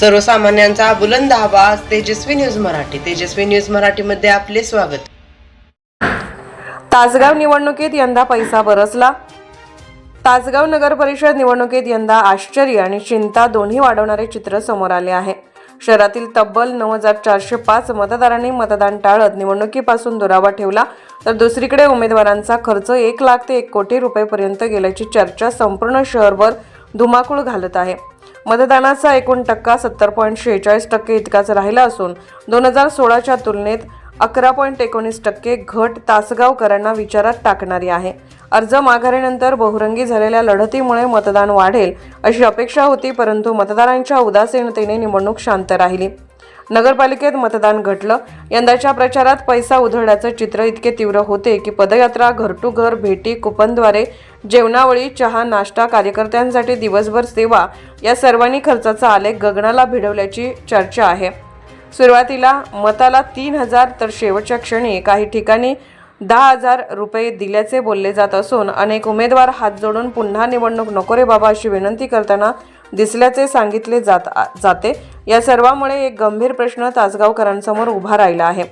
सर्वसामान्यांचा बुलंद आवाज तेजस्वी न्यूज मराठी. तेजस्वी न्यूज मराठीमध्ये आपले स्वागत. तासगाव निवडणुकीत यंदा पैसा बरसला. तासगाव नगर परिषद निवडणुकीत यंदा आश्चर्य आणि चिंता दोन्ही वाढवणारे चित्र समोर आले आहे. शहरातील तब्बल नऊ हजार चारशे पाच मतदारांनी मतदान टाळत निवडणुकीपासून दुरावा ठेवला. तर दुसरीकडे उमेदवारांचा खर्च एक लाख ते एक कोटी रुपयेपर्यंत गेल्याची चर्चा संपूर्ण शहरभर धुमाकूळ घालत आहे. मतदानाचा एकूण टक्का सत्तर पॉईंट शेहेचाळीस टक्के इतकाच राहिला असून दोन हजार सोळाच्या तुलनेत अकरा पॉईंट एकोणीस टक्के घट तासगावकरांना विचारात टाकणारी आहे. अर्ज माघारीनंतर बहुरंगी झालेल्या लढतीमुळे मतदान वाढेल अशी अपेक्षा होती परंतु मतदारांच्या उदासीनतेने निवडणूक शांत राहिली. नगरपालिकेत मतदान घटलं. यंदाच्या प्रचारात पैसा उधळल्याचं चित्र इतके तीव्र होते की पदयात्रा घर टू घर भेटी कुपनद्वारे जेवणावळी चहा नाश्ता कार्यकर्त्यांसाठी दिवसभर सेवा या सर्वांनी खर्चाचा आलेख गगनाला भिडवल्याची चर्चा आहे. सुरुवातीला मताला तीन हजार तर शेवटच्या क्षणी काही ठिकाणी दहा हजार रुपये दिल्याचे बोलले जात असून अनेक उमेदवार हात जोडून पुन्हा निवडणूक नको रे बाबा अशी विनंती करताना दिसल्याचे सांगितले जात आ- जाते. या सर्वामुळे एक गंभीर प्रश्न तासगावकरांसमोर उभा राहिला आहे.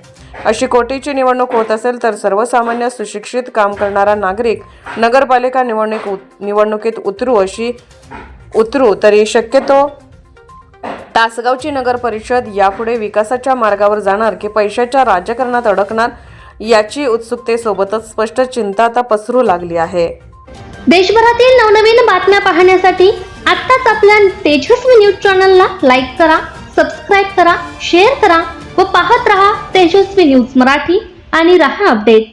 अशी कोटीची निवडणूक होत असेल तर सर्वसामान्य सुशिक्षित काम करणारा नागरिक नगरपालिका निवडणूक उत- निवडणुकीत उतरू अशी उतरू तरी शक्यतो तासगावची नगर परिषद यापुढे विकासाच्या मार्गावर जाणार की पैशाच्या राजकारणात अडकणार याची उत्सुकतेसोबतच स्पष्ट चिंता आता पसरू लागली आहे. देशभरातील नवनवीन बातम्या पाहण्यासाठी आत्ताच आपल्या तेजस्वी न्यूज चॅनलला लाईक करा सबस्क्राईब करा शेअर करा व पाहत रहा तेजस्वी न्यूज मराठी आणि रहा अपडेट.